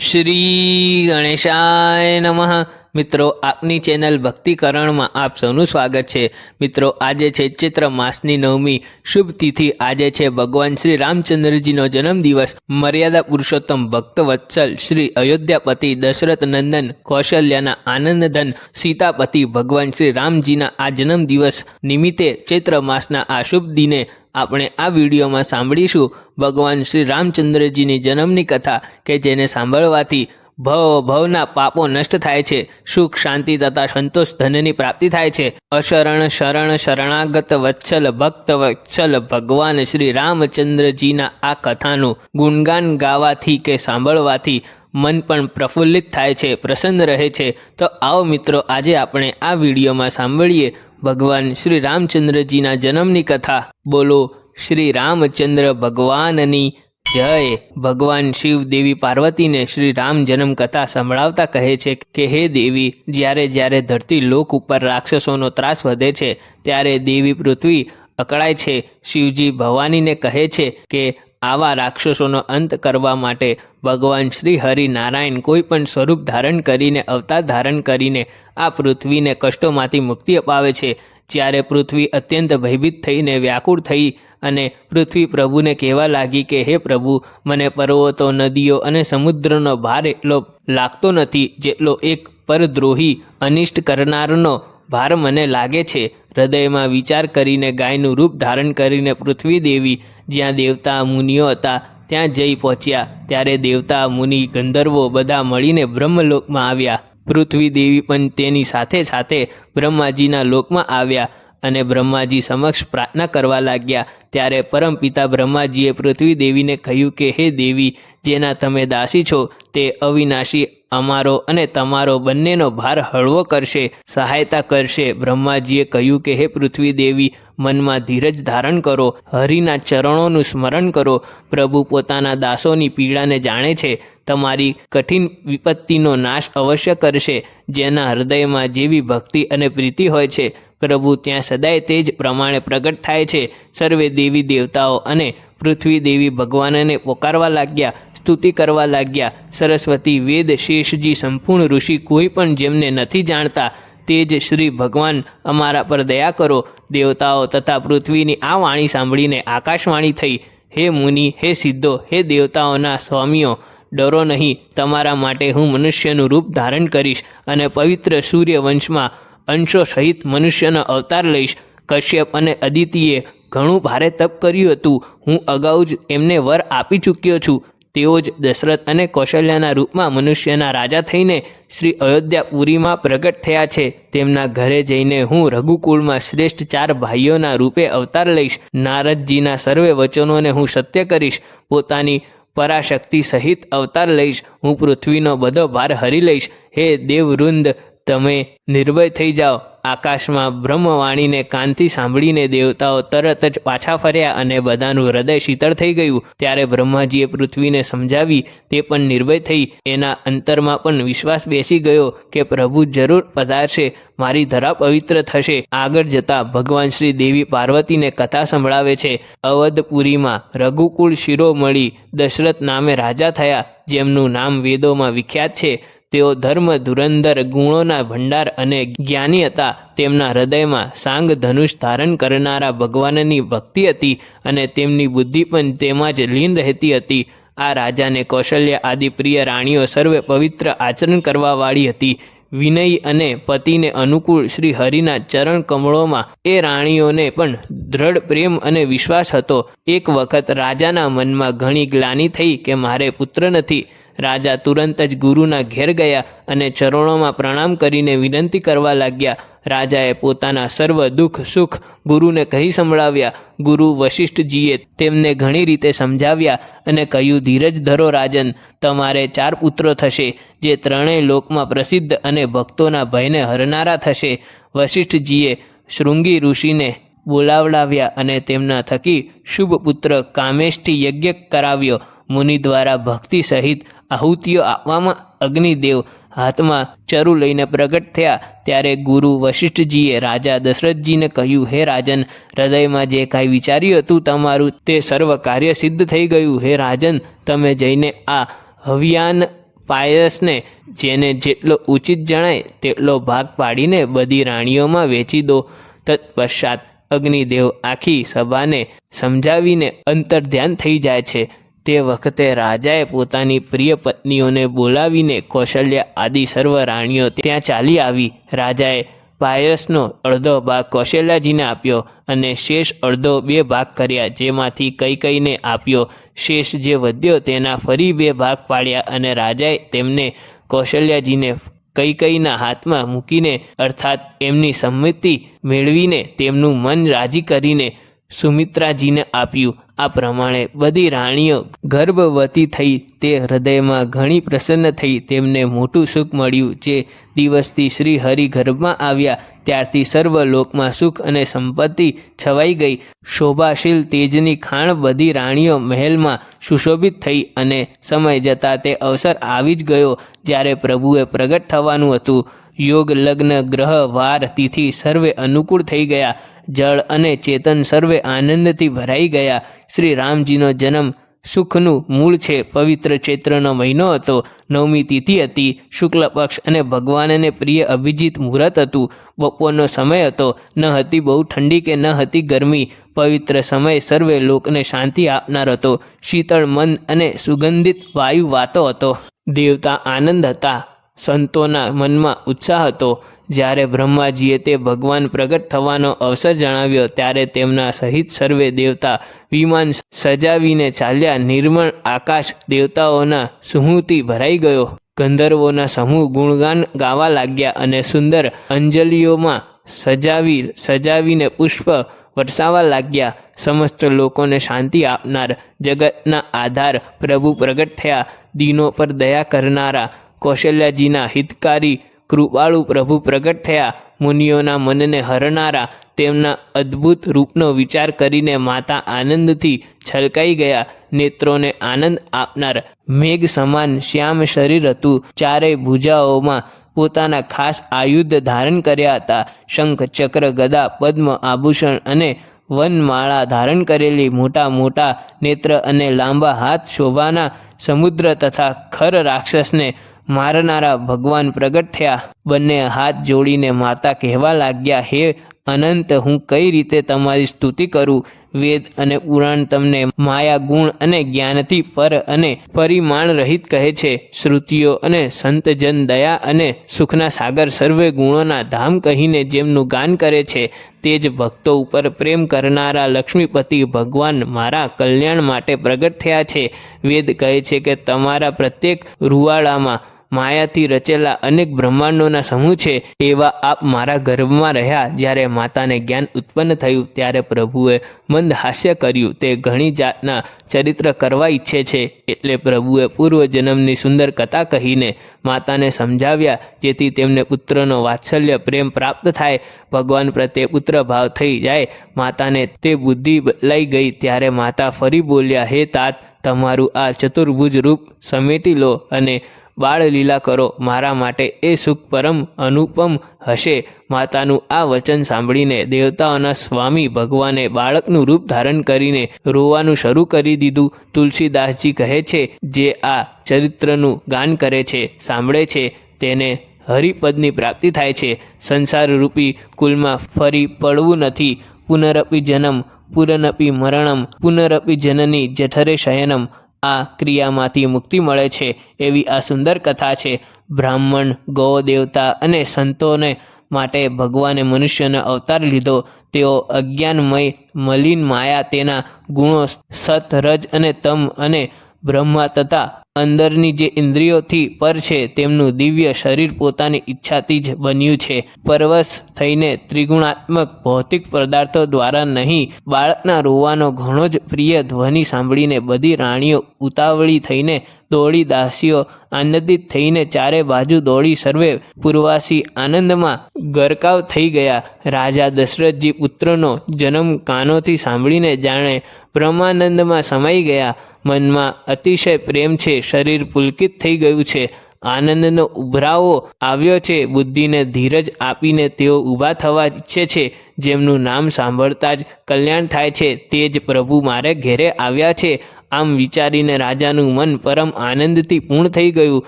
શ્રી ગણેશાય નમઃ. મિત્રો, આપની ચેનલ ભક્તિકરણમાં આપ સૌનું સ્વાગત છે. મિત્રો, આજે છે ચૈત્ર માસની નવમી. શુભ તિથિ આજે છે ભગવાન શ્રી રામચંદ્રજીનો જન્મદિવસ. મર્યાદા પુરુષોત્તમ ભક્ત વત્સલ શ્રી અયોધ્યાપતિ દશરથ નંદન, કૌશલ્યાના આનંદધન સીતાપતિ ભગવાન શ્રી રામજીના આ જન્મદિવસ નિમિત્તે ચૈત્ર માસના આ શુભ દિને આપણે આ વિડીયોમાં સાંભળીશું ભગવાન શ્રી રામચંદ્રજીની જન્મની કથા કે જેને સાંભળવાથી ભવ, ભવના પાપો નષ્ટ થાય છે. સુખ, શાંતિ તથા સંતોષ ધનની પ્રાપ્તિ થાય છે. અશરણ, શરણ, શરણાગત, વત્સલ, ભક્ત, વત્સલ, ભગવાન શ્રી રામચંદ્રજીના આ કથાનું ગુણગાન ગાવાથી કે સાંભળવાથી મન પણ પ્રફુલ્લિત થાય છે, પ્રસન્ન રહે છે. તો આવો મિત્રો, આજે આપણે આ વિડીયોમાં સાંભળીએ ભગવાન શ્રી રામચંદ્રજીના જન્મની કથા. બોલો, શ્રી રામચંદ્ર ભગવાનની જય. ભગવાન શિવ દેવી પાર્વતીને શ્રી રામ જન્મ કથા સંભળાવતા કહે છે કે, હે દેવી, જ્યારે જ્યારે ધરતી લોક ઉપર રાક્ષસોનો ત્રાસ વધે છે, ત્યારે દેવી પૃથ્વી અકળાય છે. શિવજી ભવાનીને કહે છે કે, આવા રાક્ષસોનો અંત કરવા માટે ભગવાન શ્રી હરિ નારાયણ કોઈ પણ સ્વરૂપ ધારણ કરીને, અવતાર ધારણ કરીને આ પૃથ્વીને કષ્ટોમાંથી મુક્તિ અપાવે છે. જ્યારે પૃથ્વી અત્યંત ભયભીત થઈને વ્યાકુળ થઈ અને પૃથ્વી પ્રભુને કહેવા લાગી કે, હે પ્રભુ, મને પર્વતો, નદીઓ અને સમુદ્રનો ભાર એટલો લાગતો નથી જેટલો એક પરદ્રોહી અનિષ્ટ કરનારનો ભાર મને લાગે છે. હૃદયમાં વિચાર કરીને ગાયનું રૂપ ધારણ કરીને પૃથ્વી દેવી જ્યાં દેવતા મુનિઓ હતા, ત્યાં જઈ પહોંચ્યા. ત્યારે દેવતા મુનિ ગંધર્વો બધા મળીને બ્રહ્મલોકમાં આવ્યા. પૃથ્વી દેવી પણ તેની સાથે સાથે બ્રહ્માજીના લોકમાં આવ્યા અને બ્રહ્માજી સમક્ષ પ્રાર્થના કરવા લાગ્યા. ત્યારે પરમપિતા બ્રહ્માજીએ પૃથ્વી દેવીને કહ્યું કે, હે દેવી, જેના તમે દાસી છો, તે અવિનાશી અમારો અને તમારો બંનેનો ભાર હળવો કરશે, સહાયતા કરશે. બ્રહ્માજીએ કહ્યું કે, હે પૃથ્વી દેવી મનમાં ધીરજ ધારણ કરો, હરિના ચરણોનું સ્મરણ કરો. પ્રભુ પોતાના દાસોની પીડાને જાણે છે, તમારી કઠિન વિપત્તિનો નાશ અવશ્ય કરશે. જેના હૃદયમાં જેવી ભક્તિ અને પ્રીતિ હોય છે પ્રભુ ત્યાં સદાય તે જ પ્રમાણે પ્રગટ થાય છે. સર્વે દેવી દેવતાઓ અને પૃથ્વી દેવી ભગવાનને પોકારવા લાગ્યા, સ્તુતિ કરવા લાગ્યા. સરસ્વતી વેદ શેષજી સંપૂર્ણ ઋષિ કોઈ પણ જેમને નથી જાણતા, તે જ શ્રી ભગવાન અમારા પર દયા કરો. દેવતાઓ તથા પૃથ્વીની આ વાણી સાંભળીને આકાશવાણી થઈ. હે મુનિ, હે સિદ્ધો, હે દેવતાઓના સ્વામીઓ, ડરો નહીં. તમારા માટે હું મનુષ્યનું રૂપ ધારણ કરીશ અને પવિત્ર સૂર્યવંશમાં અંશો સહિત મનુષ્યનો અવતાર લઈશ. કશ્યપ અને અદિતિએ ઘણું ભારે તપ કર્યું હતું. હું અગાઉ જ એમને વર આપી ચૂક્યો છું. તેઓ જ દશરથ અને કૌશલ્યાના રૂપમાં મનુષ્યના રાજા થઈને શ્રી અયોધ્યાપુરીમાં પ્રગટ થયા છે. તેમના ઘરે જઈને હું રઘુકુળમાં શ્રેષ્ઠ ચાર ભાઈઓના રૂપે અવતાર લઈશ. નારદજીના સર્વે વચનોને હું સત્ય કરીશ. પોતાની પરાશક્તિ સહિત અવતાર લઈશ. હું પૃથ્વીનો બધો ભાર હરી લઈશ. હે દેવવૃંદ તમે નિર્ભય થઈ જાઓ. આકાશમાં બ્રહ્મવાણીને કાનથી સાંભળીને દેવતાઓ તરત જ પાછા ફર્યા અને બધાનું હૃદય શીતળ થઈ ગયું. ત્યારે બ્રહ્માજીએ પૃથ્વીને સમજાવી, તે પણ નિર્ભય થઈ. એના અંતરમાં પણ વિશ્વાસ બેસી ગયો કે પ્રભુ જરૂર પધારશે. મારી ધરા પવિત્ર થશે. આગળ જતા ભગવાન શ્રી દેવી પાર્વતીને કથા સંભળાવે છે. અવધપુરીમાં રઘુકુળ શિરોમણી દશરથ નામે રાજા થયા, જેમનું નામ વેદોમાં વિખ્યાત છે. તેઓ ધર્મ, ધુરંધર, ગુણોના ભંડાર અને જ્ઞાની હતા. તેમના હૃદયમાં સાંગ ધનુષ ધારણ કરનારા ભગવાનની ભક્તિ હતી અને તેમની બુદ્ધિ પણ તેમાં જ લીન રહેતી હતી. આ રાજાને કૌશલ્ય આદિ પ્રિય રાણીઓ સર્વે પવિત્ર આચરણ કરવાવાળી હતી. વિનય અને પતિને અનુકૂળ શ્રી હરિના ચરણ કમળોમાં એ રાણીઓને પણ દ્રઢ પ્રેમ અને વિશ્વાસ હતો. એક વખત રાજાના મનમાં ઘણી ગ્લાની થઈ કે મારે પુત્ર નથી. રાજા તુરંત જ ગુરુના ઘેર ગયા અને ચરણોમાં પ્રણામ કરીને વિનંતી કરવા લાગ્યા. રાજાએ પોતાના સર્વ દુઃખ, સુખ ગુરુને કહી સંભળાવ્યા. ગુરુ વશિષ્ઠજીએ તેમને ઘણી રીતે સમજાવ્યા અને કહ્યું, ધીરજ ધરો રાજન, તમારે ચાર પુત્રો થશે, જે ત્રણેય લોકમાં પ્રસિદ્ધ અને ભક્તોના ભયને હરનારા થશે. વશિષ્ઠજીએ શૃંગી ઋષિને બોલાવડાવ્યા અને તેમના થકી શુભ પુત્ર કામેષ્ઠી યજ્ઞ કરાવ્યો. મુનિ દ્વારા ભક્તિ સહિત આહુતિઓ આપવામાં અગ્નિદેવ હાથમાં ચરુ લઈને પ્રગટ થયા. ત્યારે ગુરુ વશિષ્ઠજીએ રાજા દશરથજીને કહ્યું, હે રાજન, હૃદયમાં જે કાંઈ વિચાર્યું હતું તમારું, તે સર્વ કાર્ય સિદ્ધ થઈ ગયું. હે રાજન, તમે જઈને આ હવિયાન પાયસને, જેને જેટલો ઉચિત જણાય, તેટલો ભાગ પાડીને બધી રાણીઓમાં વેચી દો. તત્પશ્ચાત અગ્નિદેવ આખી સભાને સમજાવીને અંતર્ધ્યાન થઈ જાય છે. તે વખતે રાજાએ પોતાની પ્રિય પત્નીઓને બોલાવીને કૌશલ્યા આદિ સર્વ રાણીઓ ત્યાં ચાલી આવી. રાજાએ પાયસનો અડધો ભાગ કૌશલ્યાજીને આપ્યો અને શેષ અડધો બે ભાગ કર્યા, જેમાંથી કઈ કઈને આપ્યો. શેષ જે વધ્યો તેના ફરી બે ભાગ પાડ્યા અને રાજાએ તેમને કૌશલ્યાજીને કઈ કઈના હાથમાં મૂકીને, અર્થાત એમની સંમતિ મેળવીને તેમનું મન રાજી કરીને સુમિત્રાજીને આપ્યું. આ પ્રમાણે બધી રાણીઓ ગર્ભવતી થઈ તે હૃદયમાં ઘણી પ્રસન્ન થઈ. તેમને મોટું સુખ મળ્યું. જે દિવસથી શ્રી હરિ ગર્ભમાં આવ્યા, ત્યારથી સર્વ લોકમાં સુખ અને સંપત્તિ છવાઈ ગઈ. શોભાશીલ તેજની ખાણ બધી રાણીઓ મહેલમાં સુશોભિત થઈ અને સમય જતાં તે અવસર આવી જ ગયો, જ્યારે પ્રભુએ પ્રગટ થવાનું હતું. યોગ લગ્ન, ગ્રહ, વાર, તિથિ સર્વે અનુકૂળ થઈ ગયા. જળ અને ચેતન સર્વે આનંદથી ભરાઈ ગયા. શ્રી રામજીનો જન્મ સુખનું મૂળ છે. પવિત્ર ચૈત્રનો મહિનો હતો. નવમી તિથિ હતી. શુક્લ પક્ષ અને ભગવાનને પ્રિય અભિજીત મુહૂર્ત હતું. બપોરનો સમય હતો. ન હતી બહુ ઠંડી કે ન હતી ગરમી. પવિત્ર સમય સર્વે લોકને શાંતિ આપનાર હતો. શીતળ મન અને સુગંધિત વાયુ વાતો હતો. દેવતા આનંદ હતા. સંતોના મનમાં ઉત્સાહ હતો. જ્યારે બ્રહ્માજીએ તે ભગવાન પ્રગટ થવાનો અવસર જણાવ્યો, ત્યારે તેમના સહિત સર્વે દેવતા વિમાન સજાવીને ચાલ્યા. નિર્મળ આકાશ દેવતાઓના સુહુથી ભરાઈ ગયો. ગંધર્વોના સમૂહ ગુણગાન ગાવા લાગ્યા અને સુંદર અંજલિઓમાં સજાવી, સજાવીને પુષ્પ વરસાવા લાગ્યા. સમસ્ત લોકોને શાંતિ આપનાર જગતના આધાર પ્રભુ પ્રગટ થયા. દિનો પર દયા કરનારા કૌશલ્યાજીના હિતકારી કૃપાળુ પ્રભુ પ્રગટ થયા. મુનિઓના મનને હરનારા તેમના અદ્ભુત રૂપનો વિચાર કરીને માતા આનંદથી છલકાઈ ગયા. નેત્રોને આનંદ આપનાર મેઘ સમાન શ્યામ શરીર હતું. ચારેય ભુજાઓમાં પોતાના ખાસ આયુધ ધારણ કર્યા હતા. શંખ, ચક્ર, ગદા, પદ્મ, આભૂષણ અને વનમાળા ધારણ કરેલી મોટા મોટા નેત્ર અને લાંબા હાથ શોભાના સમુદ્ર તથા ખર રાક્ષસને મારનારા ભગવાન પ્રગટ થયા. બંને હાથ જોડીને માતા કહેવા લાગ્યા, હે અનંત, હું કઈ રીતે તમારી સ્તુતિ કરું? વેદ અને પુરાણ તમને માયા ગુણ અને જ્ઞાનથી પર અને પરિમાણ રહિત કહે છે. શ્રુતિઓ અને સંતજન દયા અને સુખના સાગર સર્વે ગુણોના ધામ કહીને જેમનું ગાન કરે છે, તે જ ભક્તો ઉપર પ્રેમ કરનારા લક્ષ્મીપતિ ભગવાન મારા કલ્યાણ માટે પ્રગટ થયા છે. વેદ કહે છે કે તમારા પ્રત્યેક રૂવાડામાં માયાથી રચેલા અનેક બ્રહ્માંડોના સમૂહ છે, એવા આપ મારા ગર્ભમાં રહ્યા જ્યારે માતાને જ્ઞાન ઉત્પન્ન થયું ત્યારે પ્રભુએ મંદ હાસ્ય કર્યું. તે ઘણી જાતના ચરિત્ર કરવા ઈચ્છે છે, એટલે પ્રભુએ પૂર્વજન્મની સુંદર કથા કહીને માતાને સમજાવ્યા, જેથી તેમને પુત્રનો વાત્સલ્ય પ્રેમ પ્રાપ્ત થાય. ભગવાન પ્રત્યે પુત્ર ભાવ થઈ જાય, માતાને તે બુદ્ધિ બદલાઈ ગઈ ત્યારે માતા ફરી બોલ્યા, હે તાત, તમારું આ ચતુર્ભુજ રૂપ સમેટી લો અને બાળ લીલા કરો, મારા માટે એ સુખ પરમ અનુપમ હશે. માતાનું આ વચન સાંભળીને દેવતાઓના સ્વામી ભગવાને બાળકનું રૂપ ધારણ કરીને રોવાનું શરૂ કરી દીધું. તુલસીદાસજી કહે છે, જે આ ચરિત્રનું ગાન કરે છે, સાંભળે છે, તેને હરિપદની પ્રાપ્તિ થાય છે. સંસાર રૂપી કુલમાં ફરી પડવું નથી. પુનરપી જન્મ પુનરપી મરણમ પુનરપી જનની જઠરે શયનમ આ ક્રિયામાંથી મુક્તિ મળે છે એવી આ સુંદર કથા છે. બ્રાહ્મણ, ગૌ દેવતા અને સંતોને માટે ભગવાને મનુષ્યનો અવતાર લીધો. તેઓ અજ્ઞાનમય, મલિન માયા તેના ગુણો સત રજ અને તમ અને બ્રહ્મા તથા અંદરની જે ઇન્દ્રિયોથી પર છે તેમનું દિવ્ય શરીર પોતાની ઈચ્છાથી જ બન્યું છે. પરવશ થઈને ત્રિગુણાત્મક ભૌતિક પદાર્થો દ્વારા નહીં, બાળકના રોવાનો ઘણો જ પ્રિય ધ્વનિ સાંભળીને બધી રાણીઓ ઉતાવળી થઈને દોડી દાસીઓ આનંદિત થઈને ચારે બાજુ દોડી સર્વે પૂર્વાસી આનંદમાં ગરકાવ થઈ ગયા. રાજા દશરથજી પુત્રનો જન્મ કાનોથી સાંભળીને જાણે બ્રહ્માનંદમાં સમાઈ ગયા. મનમાં અતિશય પ્રેમ છે, શરીર પુલકિત થઈ ગયું છે. આનંદનો ઉભરાવો આવ્યો છે. બુદ્ધિને ધીરજ આપીને તેઓ ઊભા થવા ઈચ્છે છે. જેમનું નામ સાંભળતા જ કલ્યાણ થાય છે. તે જ પ્રભુ મારે ઘેરે આવ્યા છે. આમ વિચારીને રાજાનું મન પરમ આનંદથી પૂર્ણ થઈ ગયું.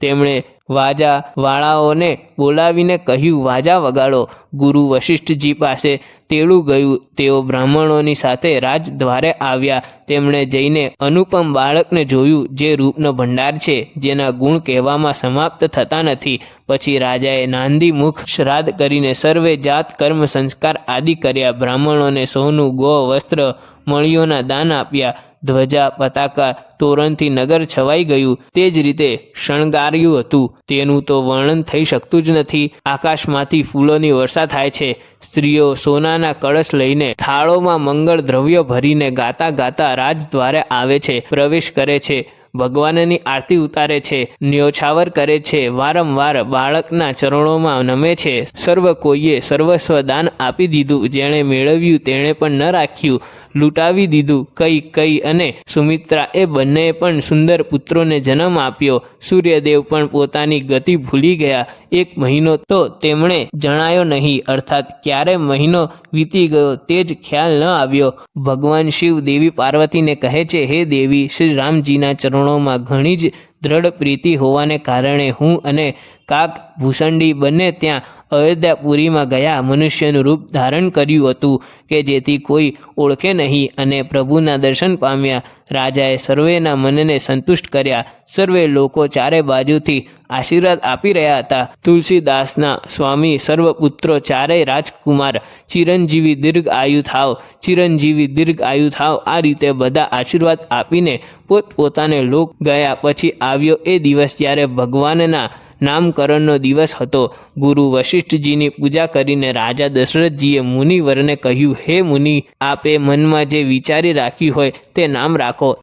તેમણે વાજા વાળાઓને બોલાવીને કહ્યું, વાજા વગાડો, ગુરુ વશિષ્ઠજી પાસે તેડું ગયું. તેઓ બ્રાહ્મણોની સાથે રાજદ્વારે આવ્યા. તેમણે જઈને અનુપમ બાળકને જોયું, જે રૂપનો ભંડાર છે, જેના ગુણ કહેવામાં સમાપ્ત થતા નથી. પછી રાજાએ નાંદી મુખ શ્રાદ્ધ કરીને સર્વે જાત, કર્મ, સંસ્કાર આદિ કર્યા. બ્રાહ્મણોને સોનું ગો વસ્ત્ર મણીઓના દાન આપ્યા. ધ્વજા પતાકા તોરણથી નગર છવાઈ ગયું. તે જ રીતે શણગાર્યું હતું. તેનું તો વર્ણન થઈ શકતું જ નથી. આકાશમાંથી ફૂલોની વર્ષા થાય છે. સ્ત્રીઓ સોનાના કળશ લઈને થાળોમાં મંગળ દ્રવ્યો ભરીને ગાતા ગાતા રાજદ્વારે આવે છે, પ્રવેશ કરે છે. ભગવાનની આરતી ઉતારે છે, ન્યોછાવર કરે છે, વારંવાર બાળકના ચરણોમાં નમે છે. સર્વ કોઈએ સર્વસ્વ દાન આપી દીધું, જેણે મેળવ્યું તેણે પણ ન રાખ્યું. લૂંટાવી દીધું, કઈ કઈ અને સુમિત્રા એ બંનેએ પણ સુંદર પુત્રોને જન્મ આપ્યો. સૂર્યદેવ પણ પોતાની ગતિ ભૂલી ગયા. એક મહિનો તો તેમણે જણાયો નહીં, અર્થાત ક્યારે મહિનો વીતી ગયો તે જ ખ્યાલ ન આવ્યો. ભગવાન શિવ દેવી પાર્વતીને કહે છે, હે દેવી શ્રી રામજીના ચરણોમાં ઘણી જ દ્રઢ પ્રીતિ હોવાને કારણે હું અને કાક ભૂસંડી બંને ત્યાં અયોધ્યાપુરીમાં ગયા મનુષ્યનું રૂપ ધારણ કર્યું હતું કે જેથી કોઈ ઓળખે નહીં અને પ્રભુના દર્શન પામ્યા. રાજાએ સર્વેના મનને સંતુષ્ટ કર્યા. સર્વે લોકો ચારે બાજુથી આશીર્વાદ આપી રહ્યા હતા. તુલસીદાસના સ્વામી સર્વપુત્રો ચારેય રાજકુમાર, ચિરંજીવી દીર્ઘ આયુ થાવ, ચિરંજીવી દીર્ઘ આયુ થાવ. આ રીતે બધા આશીર્વાદ આપીને પોતપોતાને લોક ગયા. પછી આવ્યો એ દિવસ જ્યારે ભગવાનના નામકરણનો દિવસ હતો, ગુરુ વશિષ્ઠજીની પૂજા કરીને રાજા દશરથજીએ મુનિવરને કહ્યું, હે મુનિ, આપે મનમાં જે વિચારી રાખ્યું હોય તે નામ રાખો.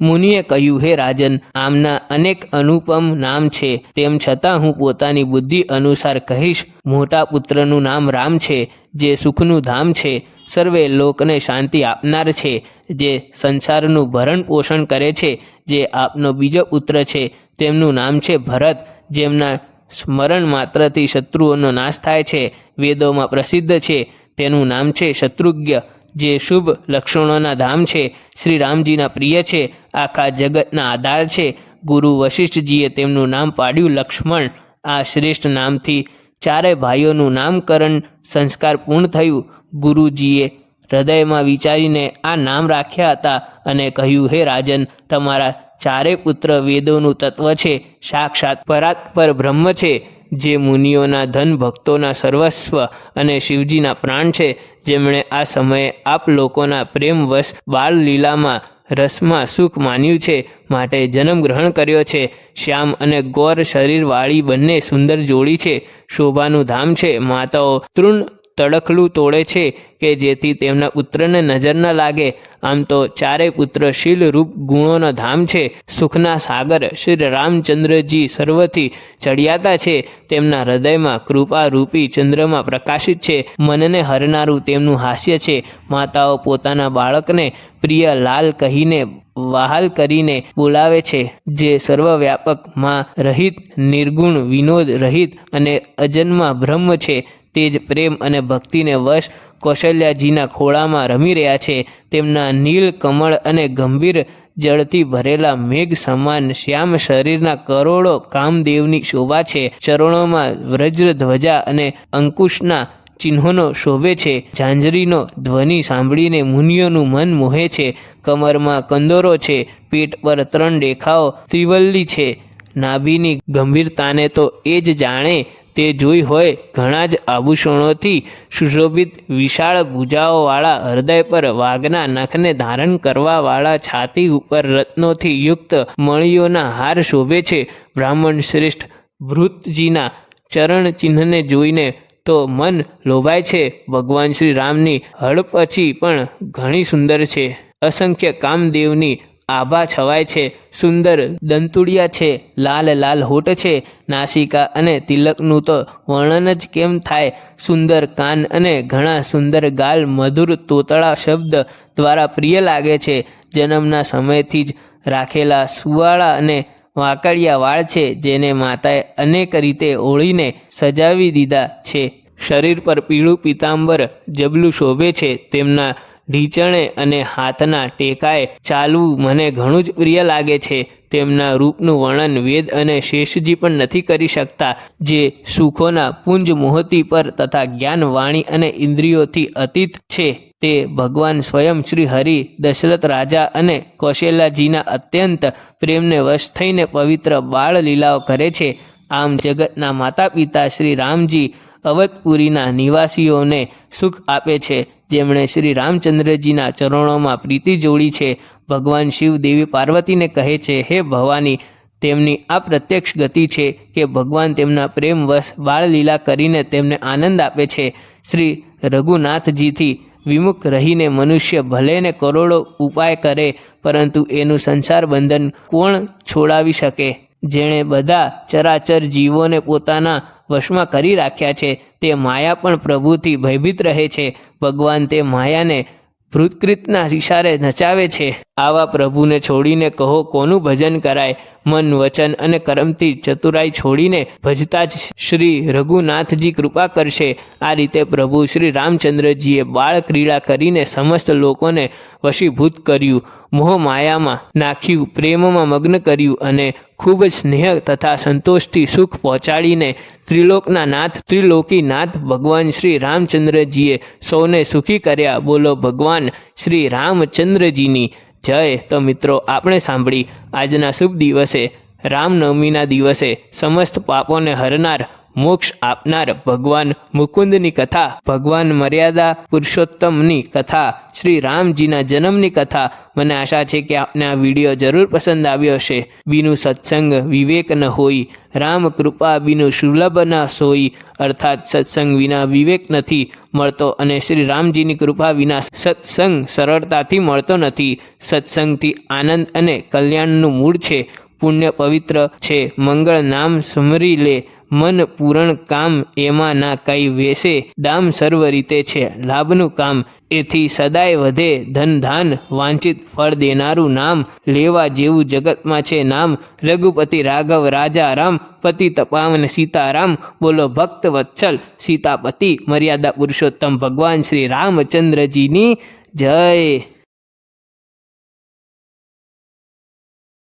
મુનિએ કહ્યું, હે રાજન, આમના અનેક અનુપમ નામ છે. તેમ છતાં હું પોતાની બુદ્ધિ અનુસાર કહીશ, મોટા પુત્રનું નામ રામ છે, જે સુખનું ધામ છે. સર્વે લોકને શાંતિ આપનાર છે, જે સંસારનું ભરણ પોષણ કરે છે, જે આપનો બીજો પુત્ર છે. તેમનું નામ છે ભરત, જેમના સ્મરણ માત્રથી શત્રુઓનો નાશ થાય છે. વેદોમાં પ્રસિદ્ધ છે, તેનું નામ છે શત્રુજ્ઞ જે શુભ લક્ષણોના ધામ છે. શ્રી રામજીના પ્રિય છે, આખા જગતના આધાર છે. ગુરુ વશિષ્ઠજીએ તેમનું નામ પાડ્યું લક્ષ્મણ, આ શ્રેષ્ઠ નામથી ચારે ભાઈઓનું નામકરણ સંસ્કાર પૂર્ણ થયું. ગુરુજીએ હૃદયમાં વિચારીને આ નામ રાખ્યા હતા અને કહ્યું, હે રાજન, તમારા ચારે પુત્ર વેદોનું તત્વ છે. સાક્ષાત પરાત્પર બ્રહ્મ છે, જે મુનિઓના ધન ભક્તોના સર્વસ્વ અને શિવજીના પ્રાણ છે. જેમણે આ સમયે આપ લોકોના પ્રેમવશ બાળ લીલામાં રસમાં સુખ માન્યું છે, માટે જન્મ ગ્રહણ કર્યો છે. શ્યામ અને ગોર શરીરવાળી બંને સુંદર જોડી છે. શોભાનું ધામ છે. માતાઓ તૃણ તડખલું તોડે છે કે જેથી તેમના પુત્રને નજર ન લાગે. આમ તો ચારેય પુત્ર શીલ રૂપ ગુણોનો ધામ છે. સુખના સાગર શ્રી રામચંદ્રજી સર્વથી ચડિયાતા છે. તેમના હૃદયમાં કૃપા રૂપી ચંદ્રમાં પ્રકાશિત છે. મનને હરનારું તેમનું હાસ્ય છે. માતાઓ પોતાના બાળકને પ્રિય લાલ કહીને વહાલ કરીને બોલાવે છે. જે સર્વવ્યાપકમાં રહિત, નિર્ગુણ, વિનોદ રહિત અને અજન્મા બ્રહ્મ છે. તે જ પ્રેમ અને ભક્તિને વશ કૌશલ્યાજીના ખોળામાં રમી રહ્યા છે. તેમના નીલ, કમળ અને ગંભીર જળથી ભરેલા મેઘ સમાન શ્યામ શરીરના કરોડો કામદેવની શોભા છે. ચરણોમાં વ્રજ્ર ધ્વજા અને અંકુશના ચિહ્નોનો શોભે છે. ઝાંઝરીનો ધ્વનિ સાંભળીને મુનિઓનું મન મોહે છે. કમરમાં કંદોરો છે. પેટ પર ત્રણ દેખાઓ ત્રિવલ્લી છે. નાભીની ગંભીરતાને તો એ જ જાણે તે જોઈ હોય ઘણા જ આભૂષણોથી સુશોભિત વિશાળ ભૂજાઓવાળા હૃદય પર વાઘના નખને ધારણ કરવાવાળા છાતી ઉપર રત્નોથી યુક્ત મણીઓના હાર શોભે છે. બ્રાહ્મણ શ્રેષ્ઠ ભૃતજીના ચરણ ચિહ્નને જોઈને તો મન લોભાય છે. ભગવાન શ્રી રામની હડપછી પણ ઘણી સુંદર છે. અસંખ્ય કામદેવની આભા છવાય છે, સુંદર દંતુડિયા છે, લાલ લાલ હોઠ છે, નાસિકા અને તિલકનું તો વર્ણન જ કેમ થાય? સુંદર કાન અને ઘણા સુંદર ગાલ, મધુર તોતળા શબ્દ દ્વારા પ્રિય લાગે છે. જન્મના સમયથી જ રાખેલા સુવાળા અને વાંકડિયા વાળ છે, જેને માતાએ અનેક રીતે ઓળીને સજાવી દીધા છે. શરીર પર પીળું પીતાંબર જબલું શોભે છે, તેમના ઢીચણે અને હાથના ટેકાએ ચાલવું મને ઘણું જ પ્રિય લાગે છે. તેમના રૂપનું વર્ણન વેદ અને શેષજી પણ નથી કરી શકતા, જે સુખોના પુંજ મોહતી પર તથા જ્ઞાન વાણી અને ઇન્દ્રિયોથી અતીત છે. તે ભગવાન સ્વયં શ્રી હરિ, દશરથ રાજા અને કૌશલ્યાજીના અત્યંત પ્રેમને વશ થઈને પવિત્ર બાળ લીલાઓ કરે છે. આમ જગતના માતા પિતા શ્રી રામજી અવધપુરીના નિવાસીઓને સુખ આપે છે. જેમણે શ્રી રામચંદ્રજીના ચરણોમાં પ્રીતિ જોડી છે. ભગવાન શિવ દેવી પાર્વતીને કહે છે, હે ભવાની, તેમની આ પ્રત્યક્ષ ગતિ છે કે ભગવાન તેમના પ્રેમવશ બાળલીલા કરીને તેમને આનંદ આપે છે. શ્રી રઘુનાથજીથી વિમુખ રહીને મનુષ્ય ભલે ને કરોડો ઉપાય કરે, પરંતુ એનું સંસાર બંધન કોણ છોડાવી શકે? જેણે બધા ચરાચર જીવોને પોતાના વશમાં કરી રાખ્યા છે. તે માયા પણ પ્રભુથી ભયભીત રહે છે. ભગવાન તે માયાને ભૃતકૃતના ઇશારે નચાવે છે. આવા પ્રભુને છોડીને કહો, કોનું ભજન કરાય? મન, વચન અને કર્મથી ચતુરાઈ છોડીને ભજતા જ શ્રી રઘુનાથજી કૃપા કરશે. આ રીતે પ્રભુ શ્રી રામચંદ્રજીએ બાળ ક્રીડા કરીને સમસ્ત લોકોને વશીભૂત કર્યું. મોહ માયામાં નાખ્યું, પ્રેમમાં મગ્ન કર્યું અને ખૂબ જ સ્નેહ તથા સંતોષથી સુખ પહોંચાડીને ત્રિલોકના નાથ, ત્રિલોકી નાથ ભગવાન શ્રી રામચંદ્રજીએ સૌને સુખી કર્યા. બોલો, ભગવાન શ્રી રામચંદ્રજીની જય. તો મિત્રો, આપણે સાંભળી આજના શુભ દિવસે, રામનવમીના દિવસે સમસ્ત પાપોને હરનાર મોક્ષ આપનાર ભગવાન મુકુંદની કથા, ભગવાન મર્યાદા પુરુષોત્તમની કથા, શ્રી રામજીના જન્મની કથા. મને આશા છે કે આપને આ વીડિયો જરૂર પસંદ આવ્યો હશે. બીનું સત્સંગ વિવેક ન હોય, રામ કૃપા બીનું સુલભ ન સોઈ અર્થાત સત્સંગ વિના વિવેક નથી મળતો અને શ્રી રામજીની કૃપા વિના સત્સંગ સરળતાથી મળતો નથી. સત્સંગથી આનંદ અને કલ્યાણનું મૂળ છે. પુણ્ય પવિત્ર છે. મંગળ નામ સમરી લે. મન પૂરણ કામ એમાં ના કઈ વેસે દામ સર્વ રીતે છે. લાભનું કામ એથી સદાય વધે, ધન ધાન વાંચિત ફળ દેનારું નામ, લેવા જેવું જગતમાં છે નામ, રઘુપતિ રાઘવ રાજા રામ પતિ તપાવન સીતારામ, બોલો ભક્ત વત્સલ, સીતાપતિ, મર્યાદા પુરુષોત્તમ ભગવાન શ્રી રામચંદ્રજીની જય.